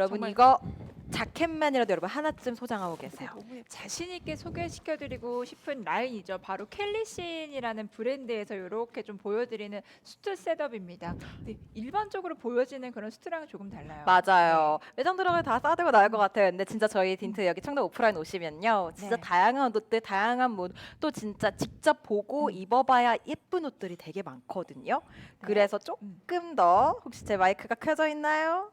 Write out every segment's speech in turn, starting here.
여러분 정말- 이거 자켓만이라도 여러분 하나쯤 소장하고 계세요. 자신 있게 소개시켜드리고 싶은 라인이죠. 바로 캘리신이라는 브랜드에서 이렇게 좀 보여드리는 수트 셋업입니다. 근데 일반적으로 보여지는 그런 수트랑은 조금 달라요. 맞아요. 매장 들어가면 다 싸들고 나올 것 같아요. 근데 진짜 저희 딘트 여기 청담 오프라인 오시면요. 진짜 네. 다양한 옷들, 다양한 옷, 또 진짜 직접 보고 음. 입어봐야 예쁜 옷들이 되게 많거든요. 그래서 음. 조금 더 혹시 제 마이크가 켜져 있나요?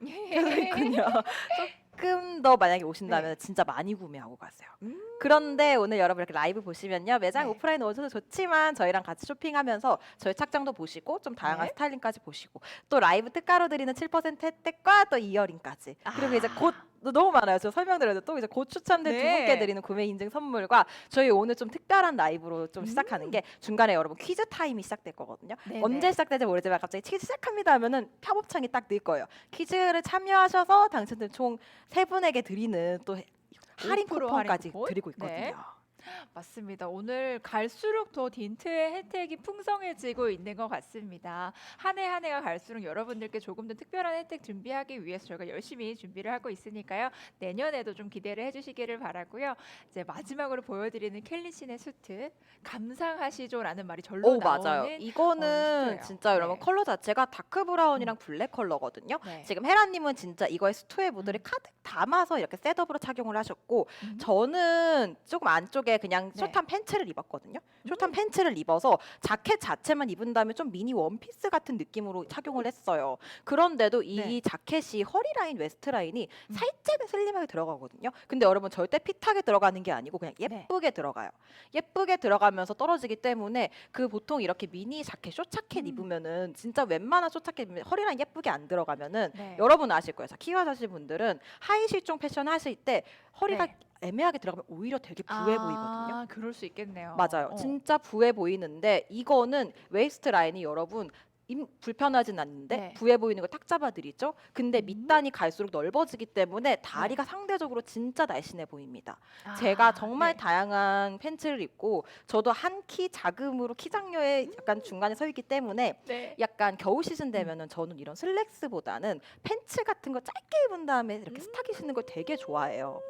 켜져 있군요. 조금 더 만약에 오신다면 진짜 많이 구매하고 가세요. 네. 음. 그런데 오늘 여러분 이렇게 라이브 보시면요 매장 네. 오프라인 오셔도 좋지만 저희랑 같이 쇼핑하면서 저희 착장도 보시고 좀 다양한 네. 스타일링까지 보시고 또 라이브 특가로 드리는 7% 혜택과 또 이어링까지 그리고 이제 아. 곧 너무 많아요. 저 설명드려도 또 이제 곧 추첨된 두 네. 분께 드리는 구매 인증 선물과 저희 오늘 좀 특별한 라이브로 좀 시작하는 게 중간에 여러분 퀴즈 타임이 시작될 거거든요. 음. 네네. 언제 시작될지 모르지만 갑자기 퀴즈 시작합니다 하면은 팝업창이 딱뜰 거예요. 퀴즈를 참여하셔서 당첨된 총 세 분에게 드리는 또 할인 5% 할인 쿠폰까지 쿠폰? 드리고 있거든요. 네. 맞습니다. 오늘 갈수록 더 딘트의 혜택이 풍성해지고 있는 것 같습니다. 한 해 한 해가 갈수록 여러분들께 조금 더 특별한 혜택 준비하기 위해서 저희가 열심히 준비를 하고 있으니까요. 내년에도 좀 기대를 해주시기를 바라고요. 이제 마지막으로 보여드리는 켈리신의 수트 감상하시죠라는 말이 절로 오 나오는 맞아요. 이거는 수트예요. 진짜 여러분 네. 컬러 자체가 다크 브라운이랑 블랙 컬러거든요. 네. 지금 헤라님은 진짜 이거에 스투에 무드를 가득 담아서 이렇게 셋업으로 착용을 하셨고 음. 저는 조금 안쪽에 그냥 네. 숏한 팬츠를 입었거든요. 숏한 음. 팬츠를 입어서 자켓 자체만 입은 다음에 좀 미니 원피스 같은 느낌으로 착용을 했어요. 그런데도 이 네. 자켓이 허리 라인, 웨스트 라인이 음. 살짝은 슬림하게 들어가거든요. 근데 여러분 절대 핏하게 들어가는 게 아니고 그냥 네. 예쁘게 들어가요. 예쁘게 들어가면서 떨어지기 때문에 그 보통 이렇게 미니 자켓, 숏 자켓 음. 입으면은 진짜 웬만한 숏 자켓 입으면 허리 라인 예쁘게 안 들어가면은 네. 여러분 아실 거예요. 자, 키와 사실 분들은 하이 실종 패션 하실 때 허리가 네. 애매하게 들어가면 오히려 되게 부해 보이거든요. 아, 그럴 수 있겠네요. 맞아요. 어. 진짜 부해 보이는데 이거는 웨이스트 라인이 여러분 임, 불편하진 않는데 네. 부해 보이는 걸 탁 잡아드리죠. 근데 음. 밑단이 갈수록 넓어지기 때문에 다리가 상대적으로 진짜 날씬해 보입니다. 아, 제가 정말 네. 다양한 팬츠를 입고 저도 한키 작음으로 키 장녀에 음. 약간 중간에 서 있기 때문에 네. 약간 겨울 음. 시즌 되면은 저는 이런 슬랙스보다는 팬츠 같은 거 짧게 입은 다음에 이렇게 스타기 신는 걸 되게 좋아해요.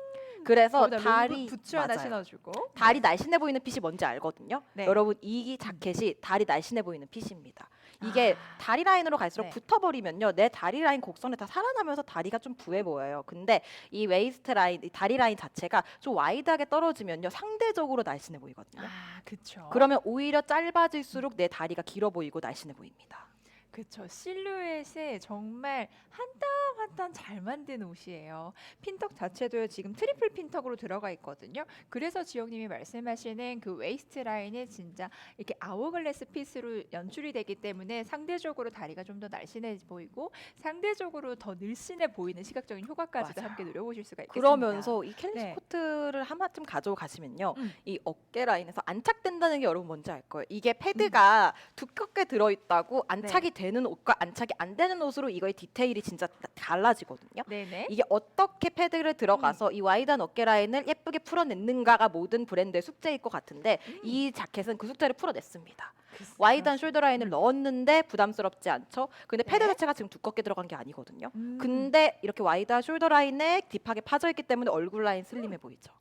그래서 거기다 다리 부츠 하나 맞아요. 신어주고 다리 날씬해 보이는 핏이 뭔지 알거든요. 네. 여러분 이 자켓이 다리 날씬해 보이는 핏입니다. 이게 아. 다리 라인으로 갈수록 네. 붙어버리면요 내 다리 라인 곡선에 다 살아나면서 다리가 좀 부해 보여요. 근데 이 웨이스트 라인, 이 다리 라인 자체가 좀 와이드하게 떨어지면요 상대적으로 날씬해 보이거든요. 아, 그쵸. 그러면 오히려 짧아질수록 내 다리가 길어 보이고 날씬해 보입니다. 그쵸. 실루엣에 정말 한땀한땀잘 만든 옷이에요. 핀턱 자체도 지금 트리플 핀턱으로 들어가 있거든요. 그래서 지영님이 말씀하시는 그 웨이스트 라인이 진짜 이렇게 아워글래스 핏으로 연출이 되기 때문에 상대적으로 다리가 좀 더 날씬해 보이고 상대적으로 더 늘씬해 보이는 시각적인 효과까지도 맞아요. 함께 누려보실 수가 있겠습니다. 그러면서 이 캘리스 네. 코트를 하나쯤 가지고 가시면요. 음. 이 어깨 라인에서 안착된다는 게 여러분 뭔지 알 거예요. 이게 패드가 두껍게 들어있다고 안착이 되는 옷과 안착이 안 되는 옷으로 이거의 디테일이 진짜 다- 달라지거든요. 네네. 이게 어떻게 패드를 들어가서 이 와이드한 어깨 라인을 예쁘게 풀어냈는가가 모든 브랜드의 숙제일 것 같은데 이 자켓은 그 숙제를 풀어냈습니다. 와이드한 숄더 라인을 넣었는데 부담스럽지 않죠. 근데 패드 네. 자체가 지금 두껍게 들어간 게 아니거든요. 음, 근데 이렇게 와이드한 숄더 라인에 딥하게 파져 있기 때문에 얼굴 라인 슬림해 보이죠.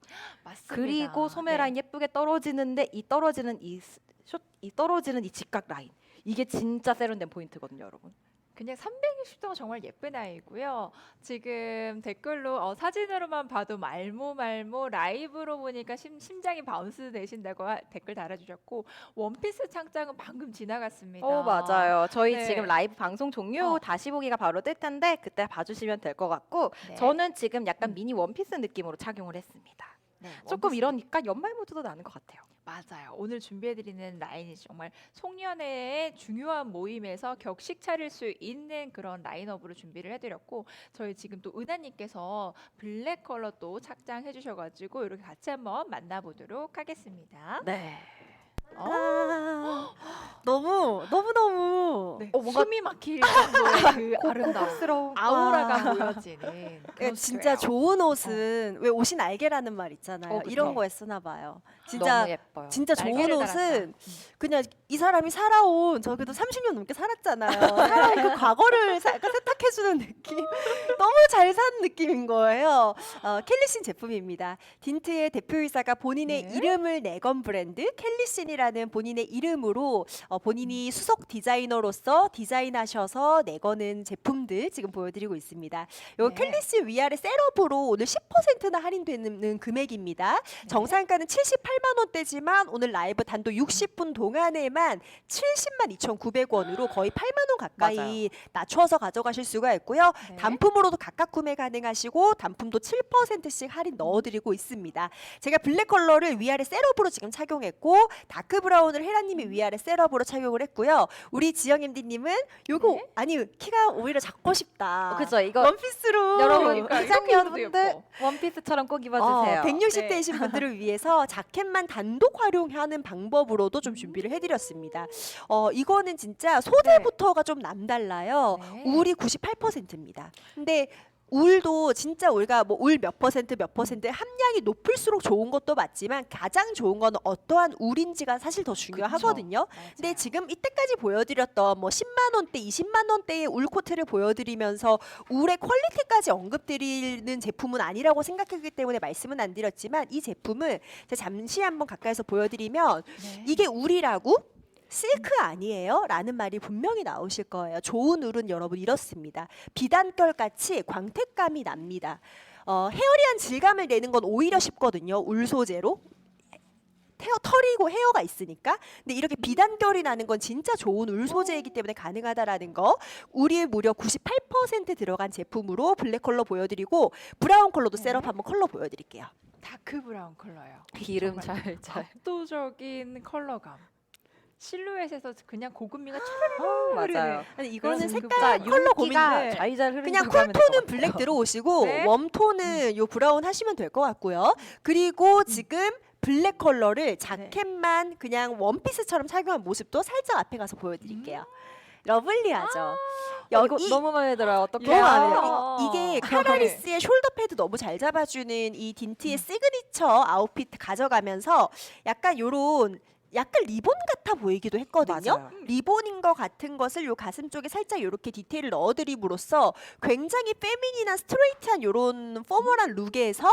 맞습니다. 그리고 소매 네. 라인 예쁘게 떨어지는데 이 떨어지는 이 스- 숏, 이 떨어지는 이 직각 라인 이게 진짜 세련된 포인트거든요, 여러분. 그냥 360도가 정말 예쁜 아이고요. 지금 댓글로 어, 사진으로만 봐도 말모 말모 라이브로 보니까 심, 심장이 바운스 되신다고 하- 댓글 달아주셨고 원피스 창장은 방금 지나갔습니다. 어 맞아요. 저희 네. 지금 라이브 방송 종료 어. 다시 보기가 바로 뜰 텐데 그때 봐주시면 될 것 같고 네. 저는 지금 약간 음. 미니 원피스 느낌으로 착용을 했습니다. 네, 조금 원피스. 이러니까 연말 모드도 나는 것 같아요. 맞아요. 오늘 준비해드리는 라인이 정말 송년회의 중요한 모임에서 격식 차릴 수 있는 그런 라인업으로 준비를 해드렸고 저희 지금 또 은하님께서 블랙 컬러 또 착장해 주셔가지고 이렇게 같이 한번 만나보도록 하겠습니다. 네. 아, 너무 너무 너무 네. 어, 뭔가- 숨이 막힐 정도의 그 아름다움. 고급스러운 아우라가 보여지는 예, 그런 진짜 스웨어. 좋은 옷은 왜 옷이 날개라는 말 있잖아요. 어, 그쵸. 이런 거에 쓰나 봐요. 진짜 너무 예뻐요. 진짜 좋은 날개를 옷은 달았다. 그냥 이 사람이 살아온 저기도 30년 넘게 살았잖아요. 살아온 그 과거를 사- 약간 해주는 느낌. 너무 잘 산 느낌인 거예요. 어, 켈리신 제품입니다. 딘트의 대표이사가 본인의 네. 이름을 내건 브랜드 켈리신이라는 본인의 이름으로 어, 본인이 수석 디자이너로서 디자인하셔서 내거는 제품들 지금 보여드리고 있습니다. 요 네. 켈리신 위아래 셋업으로 오늘 10%나 할인되는 금액입니다. 정상가는 78만 원대지만 오늘 라이브 단도 60분 동안에만 70만 2,900원으로 거의 8만 원 가까이 낮춰서 가져가실 수가 있고요. 네. 단품으로도 각각 구매 가능하시고 단품도 7%씩 할인 넣어드리고 있습니다. 제가 블랙 컬러를 위아래 셋업으로 지금 착용했고 다크 브라운을 헤라님이 위아래 셋업으로 착용을 했고요. 우리 지영님디님은 요거 네. 아니 키가 오히려 작고 싶다. 어, 그죠 이거 원피스로 여러분 그러니까 기장녀분들 입어도 원피스처럼 꼭 입어주세요. 어, 160대이신 분들을 위해서 자켓만 단독 활용하는 방법으로도 좀 준비를 해드렸습니다. 어, 이거는 진짜 소재부터가 좀 남달라요. 네. 울이 98% 입니다. 근데 울도 진짜 우리가 뭐 울 몇 퍼센트 몇 퍼센트 함량이 높을수록 좋은 것도 맞지만 가장 좋은 거는 어떠한 울인지가 사실 더 중요하거든요. 근데 맞아요. 지금 이때까지 보여드렸던 뭐 10만 원대, 20만 원대의 울 코트를 보여드리면서 울의 퀄리티까지 언급드리는 제품은 아니라고 생각했기 때문에 말씀은 안 드렸지만 이 제품은 제가 잠시 한번 가까이서 보여드리면 네. 이게 울이라고? 실크 아니에요? 라는 말이 분명히 나오실 거예요. 좋은 울은 여러분 이렇습니다. 비단결 같이 광택감이 납니다. 어, 헤어리한 질감을 내는 건 오히려 쉽거든요. 울 소재로. 헤어 털이고 헤어가 있으니까 근데 이렇게 비단결이 나는 건 진짜 좋은 울 소재이기 때문에 가능하다라는 거 울이 무려 98% 들어간 제품으로 블랙 컬러 보여드리고 브라운 컬러도 네. 셋업 한번 컬러 보여드릴게요 다크 브라운 컬러예요. 기름 정말 잘 잘. 압도적인 컬러감. 실루엣에서 그냥 고급미가 어, 촤르르 맞아요. 아니 이거는 색깔 자, 컬러 고민인데 잘잘 흐르는 그냥 쿨톤은. 블랙 들어오시고 네. 웜톤은 요 브라운 하시면 될 것 같고요. 그리고 지금 블랙 컬러를 자켓만 그냥 원피스처럼 착용한 모습도 살짝 앞에 가서 보여드릴게요. 러블리하죠. 야, 이거 이- 너무 마음에 들어요. 어떻게 너무 마음에 야. 들어요. 이- 이게 네. 카라리스의 숄더 패드 너무 잘 잡아주는 이 딘티의 시그니처 아웃핏 가져가면서 약간 요런 약간 리본 같아 보이기도 했거든요. 맞아요. 리본인 것 같은 것을 요 가슴 쪽에 살짝 이렇게 디테일을 넣어드림으로써 굉장히 페미닌한 스트레이트한 요런 포멀한 룩에서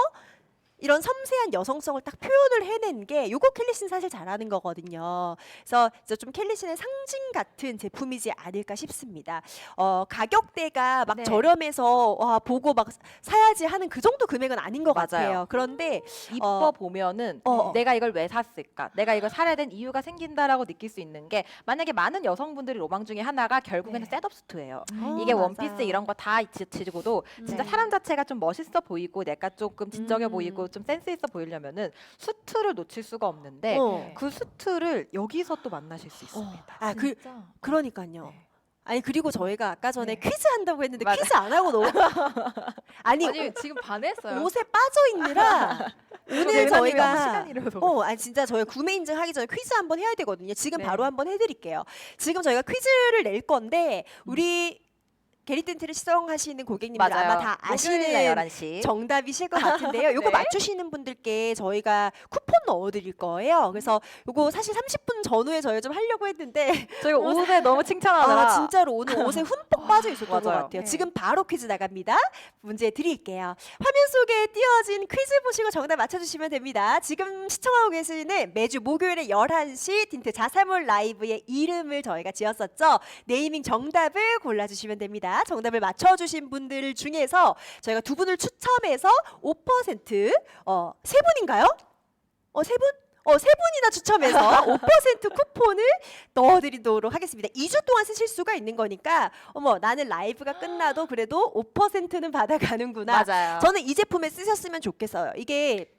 이런 섬세한 여성성을 딱 표현을 해낸 게 요거 켈리신 사실 잘하는 거거든요. 그래서 좀 켈리신의 상징 같은 제품이지 않을까 싶습니다. 어, 가격대가 막 네. 저렴해서 와, 보고 막 사야지 하는 그 정도 금액은 아닌 것 맞아요. 같아요. 그런데 입어 보면은 어, 어. 내가 이걸 왜 샀을까? 내가 이걸 사야 된 이유가 생긴다라고 느낄 수 있는 게 만약에 많은 여성분들이 로망 중에 하나가 결국에는 네. 셋업 수트예요. 어, 이게 맞아요. 원피스 이런 거 다 지치고도 진짜 네. 사람 자체가 좀 멋있어 보이고 내가 조금 지적해 음. 보이고 좀 센스 있어 보이려면은 수트를 놓칠 수가 없는데 어. 그 수트를 여기서 또 만나실 수 있습니다. 아, 그, 진짜. 그러니까요. 네. 아니 그리고 저희가 아까 전에 네. 퀴즈 한다고 했는데 맞아. 퀴즈 안 하고 너무 아니, 아니 지금 반했어요. 옷에 빠져 있느라 오늘 네, 저희가 어, 아니 진짜 저희 구매 인증 하기 전에 퀴즈 한번 해야 되거든요. 지금 네. 바로 한번 해드릴게요. 지금 저희가 퀴즈를 낼 건데 우리 게리텐트를 시청하시는 고객님들 맞아요. 아마 다 목요일날 아시는 11시. 정답이실 것 같은데요. 요거 네. 맞추시는 분들께 저희가 쿠폰 넣어드릴 거예요. 그래서 요거 사실 30분 전후에 저희가 좀 하려고 했는데 저희가 옷에 너무 칭찬하느라 아, 진짜로 오늘 옷에 흠뻑 빠져 있었던 것 맞아요. 같아요. 네. 지금 바로 퀴즈 나갑니다. 문제 드릴게요. 화면 속에 띄어진 퀴즈 보시고 정답 맞춰주시면 됩니다. 지금 시청하고 계시는 매주 목요일에 11시 딘트 자사몰 라이브의 이름을 저희가 지었었죠. 네이밍 정답을 골라주시면 됩니다. 정답을 맞춰주신 분들 중에서 저희가 두 분을 추첨해서 5% 어, 세 분인가요? 어, 세 분? 어, 세 분이나 추첨해서 5% 쿠폰을 넣어드리도록 하겠습니다. 2주 동안 쓰실 수가 있는 거니까, 어머, 나는 라이브가 끝나도 그래도 5%는 받아가는구나. 맞아요. 저는 이 제품에 쓰셨으면 좋겠어요. 이게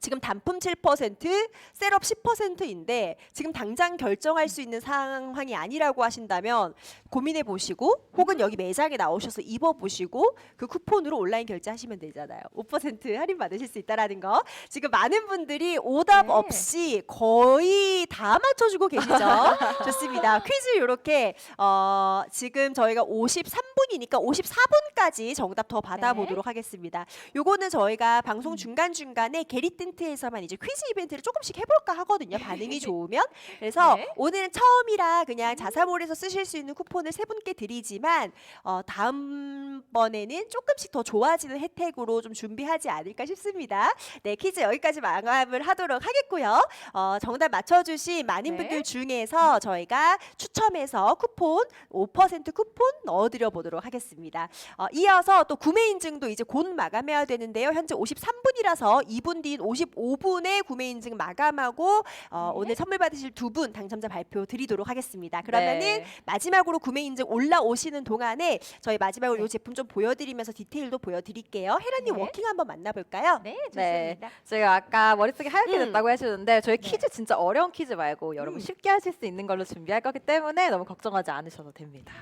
지금 단품 7%, 셋업 10%인데 지금 당장 결정할 수 있는 상황이 아니라고 하신다면 고민해 보시고 혹은 여기 매장에 나오셔서 입어 보시고 그 쿠폰으로 온라인 결제하시면 되잖아요. 5% 할인 받으실 수 있다라는 거. 지금 많은 분들이 오답 네. 없이 거의 다 맞춰주고 계시죠. 좋습니다. 퀴즈 이렇게 어, 지금 저희가 53분이니까 54분까지 정답 더 받아보도록 하겠습니다. 요거는 저희가 방송 중간 중간에 게리 틴트에서만 이제 퀴즈 이벤트를 조금씩 해볼까 하거든요. 반응이 좋으면 그래서 네. 오늘은 처음이라 그냥 자사몰에서 쓰실 수 있는 쿠폰을 세 분께 드리지만 어, 다음번에는 조금씩 더 좋아지는 혜택으로 좀 준비하지 않을까 싶습니다. 네 퀴즈 여기까지 마감을 하도록 하겠고요. 어, 정답 맞춰주신 많은 네. 분들 중에서 저희가 추첨해서 쿠폰 5% 쿠폰 넣어드려 보도록 하겠습니다. 어, 이어서 또 구매 인증도 이제 곧 마감해야 되는데요. 현재 53분이라서 2분 뒤인 55분에 구매 인증 마감하고 어, 네. 오늘 선물 받으실 두 분 당첨자 발표 드리도록 하겠습니다. 그러면은 네. 마지막으로 구매 인증 올라오시는 동안에 저희 마지막으로 네. 이 제품 좀 보여드리면서 디테일도 보여드릴게요. 혜란님 네. 워킹 한번 만나볼까요? 네, 네. 좋습니다. 제가 아까 머릿속에 하얗게 음. 됐다고 하시는데 저희 네. 퀴즈 진짜 어려운 퀴즈 말고 음. 여러분 쉽게 하실 수 있는 걸로 준비할 거기 때문에 너무 걱정하지 않으셔도 됩니다.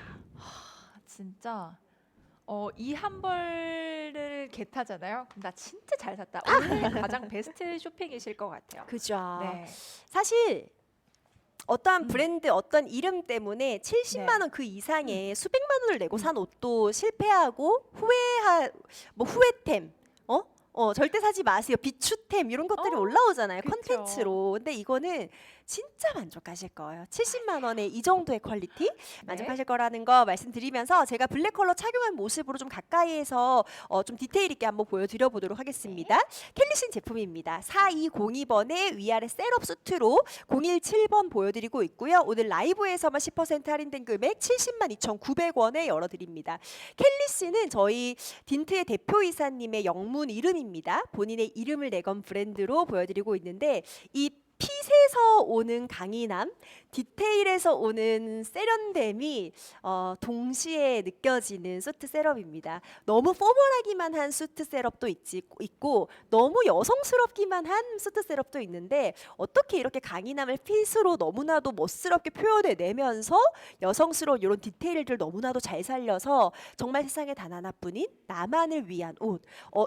진짜 어, 이 한 벌을 겟 하잖아요. 그럼 나 진짜 잘 샀다. 오늘 가장 베스트 쇼핑이실 것 같아요. 그죠. 네. 사실 어떠한 음. 브랜드 어떤 이름 때문에 70만 네. 원 그 이상의 수백만 원을 내고 산 옷도 실패하고 후회하 뭐 후회템 어? 어 절대 사지 마세요 비추템 이런 것들이 어, 올라오잖아요 그쵸. 컨텐츠로 근데 이거는 진짜 만족하실 거예요 70만 원에 이 정도의 퀄리티 네. 만족하실 거라는 거 말씀드리면서 제가 블랙 컬러 착용한 모습으로 좀 가까이에서 어, 좀 디테일 있게 한번 보여드려 보도록 하겠습니다. 네. 캘리신 제품입니다. 4202번의 위아래 셋업 수트로 017번 보여드리고 있고요. 오늘 라이브에서만 10% 할인된 금액 70만 2,900원에 열어드립니다. 캘리 씨는 저희 딘트의 대표이사님의 영문 이름입니다. 본인의 이름을 내건 브랜드로 보여드리고 있는데 이 핏에서 오는 강인함, 디테일에서 오는 세련됨이 어, 동시에 느껴지는 수트 셋업입니다. 너무 포멀하기만 한 수트 셋업도 있지, 있고 너무 여성스럽기만 한 수트 셋업도 있는데 어떻게 이렇게 강인함을 핏으로 너무나도 멋스럽게 표현해내면서 여성스러운 이런 디테일들 너무나도 잘 살려서 정말 세상에 단 하나뿐인 나만을 위한 옷. 어,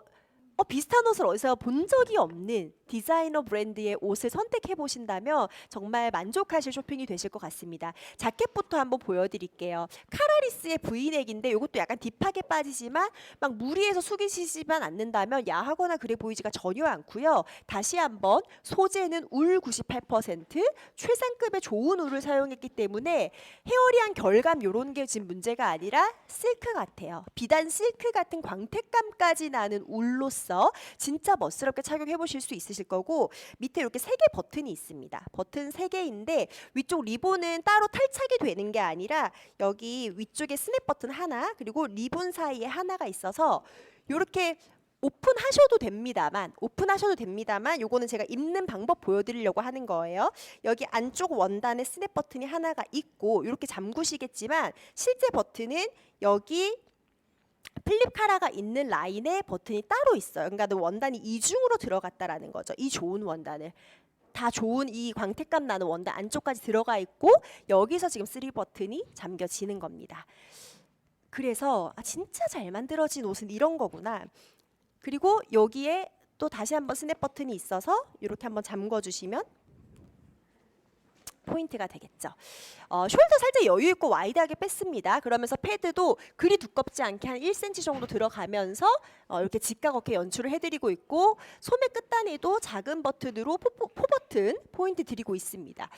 어, 비슷한 옷을 어디서 본 적이 없는 디자이너 브랜드의 옷을 선택해 보신다면 정말 만족하실 쇼핑이 되실 것 같습니다. 자켓부터 한번 보여드릴게요. 카라리스의 브이넥인데 이것도 약간 딥하게 빠지지만 막 무리해서 숙이시지만 않는다면 야하거나 그래 보이지가 전혀 않고요. 다시 한번 소재는 울 98% 최상급의 좋은 울을 사용했기 때문에 헤어리한 결감 요런 게 지금 문제가 아니라 실크 같아요. 비단 실크 같은 광택감까지 나는 울로 서 진짜 멋스럽게 착용해 보실 수 있으실 거고 밑에 이렇게 세 개 버튼이 있습니다. 버튼 세 개인데 위쪽 리본은 따로 탈착이 되는 게 아니라 여기 위쪽에 스냅 버튼 하나 그리고 리본 사이에 하나가 있어서 이렇게 오픈하셔도 됩니다만 오픈하셔도 됩니다만 요거는 제가 입는 방법 보여드리려고 하는 거예요. 여기 안쪽 원단에 스냅 버튼이 하나가 있고 이렇게 잠그시겠지만 실제 버튼은 여기 플립 카라가 있는 라인에 버튼이 따로 있어요. 그러니까 원단이 이중으로 들어갔다라는 거죠. 이 좋은 원단을 다 좋은 이 광택감 나는 원단 안쪽까지 들어가 있고 여기서 지금 쓰리 버튼이 잠겨지는 겁니다. 그래서 아, 진짜 잘 만들어진 옷은 이런 거구나. 그리고 여기에 또 다시 한번 스냅 버튼이 있어서 이렇게 한번 잠궈 주시면 포인트가 되겠죠. 어, 숄더 살짝 여유 있고 와이드하게 뺐습니다. 그러면서 패드도 그리 두껍지 않게 한 1cm 정도 들어가면서 어, 이렇게 직각 어깨 연출을 해드리고 있고 소매 끝단에도 작은 버튼으로 포, 포, 포 버튼 포인트 드리고 있습니다.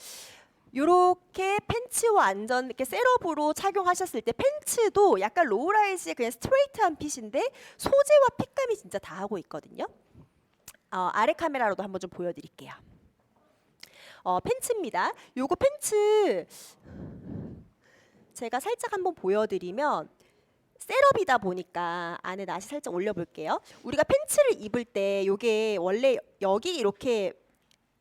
요렇게 팬츠와 안전 이렇게 셋업으로 착용하셨을 때 팬츠도 약간 로우라이즈의 그냥 스트레이트한 핏인데 소재와 핏감이 진짜 다 하고 있거든요. 어, 아래 카메라로도 한번 좀 보여드릴게요. 어, 팬츠입니다. 요거 팬츠 제가 살짝 한번 보여드리면 셋업이다 보니까 안에 나시 살짝 올려볼게요. 우리가 팬츠를 입을 때 요게 원래 여기 이렇게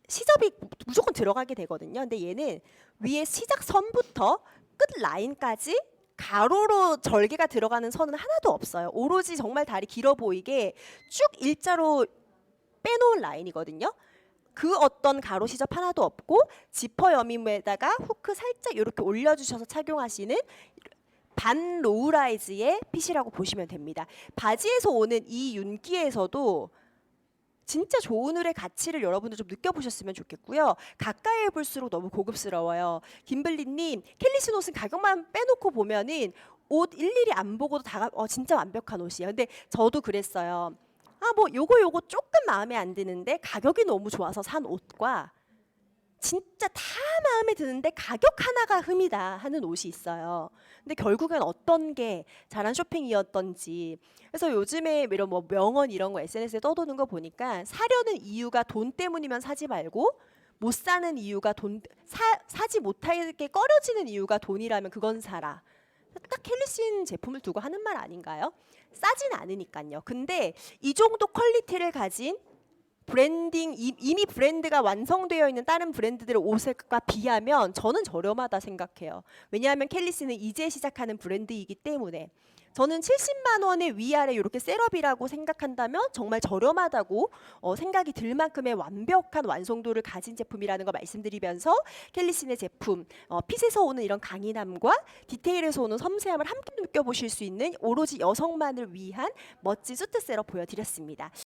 시접이 무조건 들어가게 되거든요. 근데 얘는 위에 시작 선부터 끝 라인까지 가로로 절개가 들어가는 선은 하나도 없어요. 오로지 정말 다리 길어 보이게 쭉 일자로 빼놓은 라인이거든요. 그 어떤 가로 시접 하나도 없고 지퍼 여밈에다가 후크 살짝 이렇게 올려주셔서 착용하시는 반 로우라이즈의 핏이라고 보시면 됩니다. 바지에서 오는 이 윤기에서도 진짜 좋은 을의 가치를 여러분들 좀 느껴보셨으면 좋겠고요. 가까이 볼수록 너무 고급스러워요. 김블리님, 켈리슨 옷은 가격만 빼놓고 보면은 옷 일일이 안 보고도 다 어, 진짜 완벽한 옷이에요. 근데 저도 그랬어요. 아 뭐 요거 요거 조금 마음에 안 드는데 가격이 너무 좋아서 산 옷과 진짜 다 마음에 드는데 가격 하나가 흠이다 하는 옷이 있어요. 근데 결국엔 어떤 게 잘한 쇼핑이었던지 그래서 요즘에 이런 뭐 명언 이런 거 SNS에 떠도는 거 보니까 사려는 이유가 돈 때문이면 사지 말고 못 사는 이유가 돈 사, 사지 못하게 꺼려지는 이유가 돈이라면 그건 사라. 딱 캘리신 제품을 두고 하는 말 아닌가요? 싸진 않으니까요. 근데 이 정도 퀄리티를 가진 브랜딩 이- 이미 브랜드가 완성되어 있는 다른 브랜드들의 옷과 비하면 저는 저렴하다 생각해요. 왜냐하면 캘리스는 이제 시작하는 브랜드이기 때문에 저는 70만 원의 위아래 이렇게 셋업이라고 생각한다면 정말 저렴하다고 어, 생각이 들 만큼의 완벽한 완성도를 가진 제품이라는 거 말씀드리면서 캘리슨의 제품 어, 핏에서 오는 이런 강인함과 디테일에서 오는 섬세함을 함께 느껴보실 수 있는 오로지 여성만을 위한 멋진 수트 셋업 보여드렸습니다.